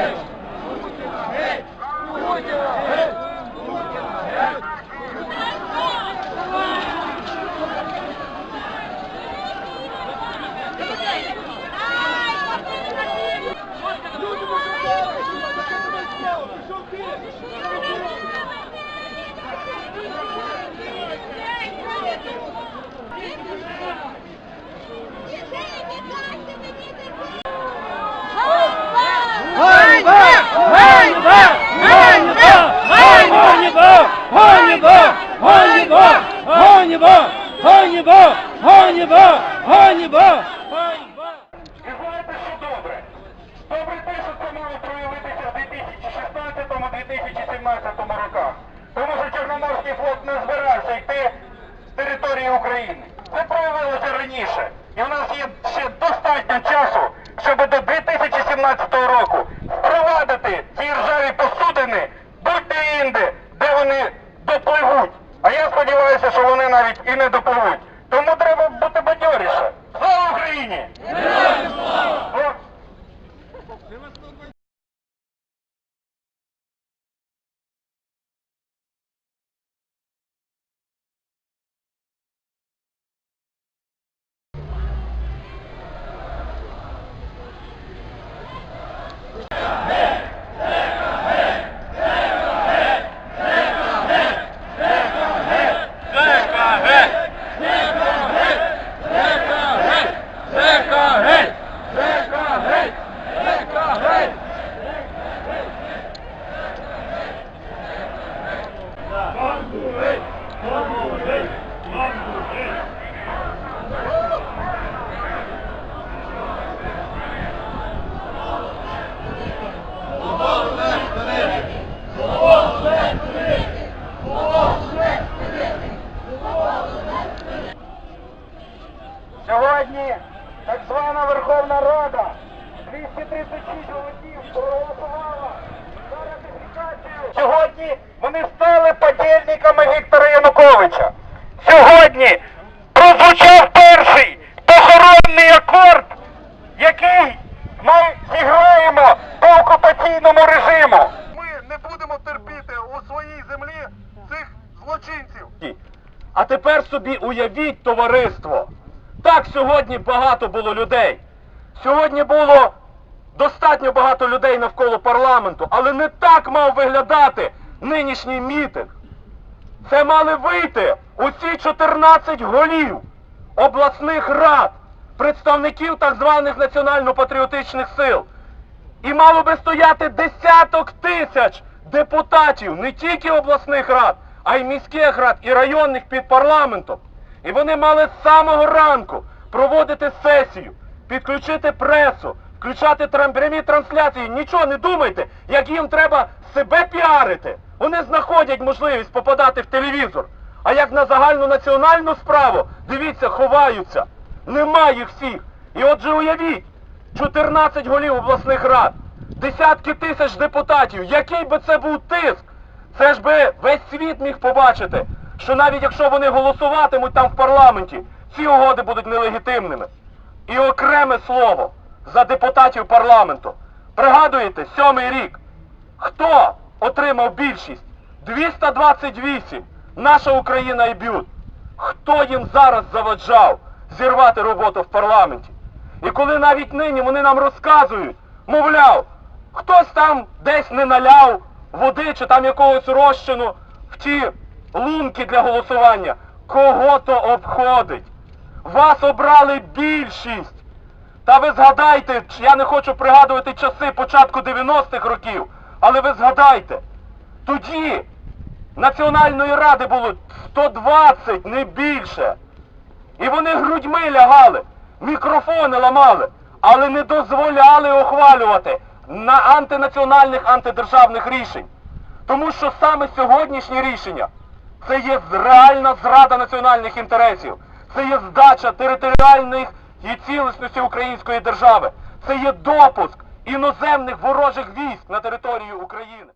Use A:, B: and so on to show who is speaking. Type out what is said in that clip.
A: Thank you. Ганіба! Ганіба! Ганіба! Ганіба! І знаєте, що добре? Добре те, що це мало проявитися в 2016-2017 роках. Тому що Чорноморський флот не збирався йти з території України. Це проявилося раніше. І в нас є ще достатньо часу, щоб до 2017 року навіть і не допливуть. 236 голосів проголосувала за ратифікацію. Сьогодні вони стали подільниками Віктора Януковича. Сьогодні прозвучав перший похоронний акорд, який ми зіграємо по окупаційному режиму.
B: Ми не будемо терпіти у своїй землі цих злочинців.
C: А тепер собі уявіть товариство. Так сьогодні багато було людей. Сьогодні було достатньо багато людей навколо парламенту, але не так мав виглядати нинішній мітинг. Це мали вийти усі 14 голів обласних рад, представників так званих національно-патріотичних сил. І мало би стояти десяток тисяч депутатів не тільки обласних рад, а й міських рад і районних під парламентом. І вони мали з самого ранку проводити сесію, підключити пресу, включати прямі трансляції. Нічого не думайте, як їм треба себе піарити. Вони знаходять можливість попадати в телевізор. А як на загальну національну справу, дивіться, ховаються. Нема їх всіх. І отже уявіть, 14 голів обласних рад, десятки тисяч депутатів. Який би це був тиск? Це ж би весь світ міг побачити, що навіть якщо вони голосуватимуть там в парламенті, ці угоди будуть нелегітимними. І окреме слово за депутатів парламенту. Пригадуєте, сьомий рік. Хто отримав більшість? 228. Наша Україна і б'ют. Хто їм зараз заваджав зірвати роботу в парламенті? І коли навіть нині вони нам розказують, мовляв, хтось там десь не наляв води чи там якогось розчину в ті лунки для голосування, кого то обходить? Вас обрали більшість. Та ви згадайте, я не хочу пригадувати часи початку 90-х років, але ви згадайте, тоді Національної ради було 120, не більше. І вони грудьми лягали, мікрофони ламали, але не дозволяли ухвалювати на антинаціональних антидержавних рішень. Тому що саме сьогоднішні рішення це є реальна зрада національних інтересів, це є здача територіальних і цілісності української держави, це є допуск іноземних ворожих військ на територію України.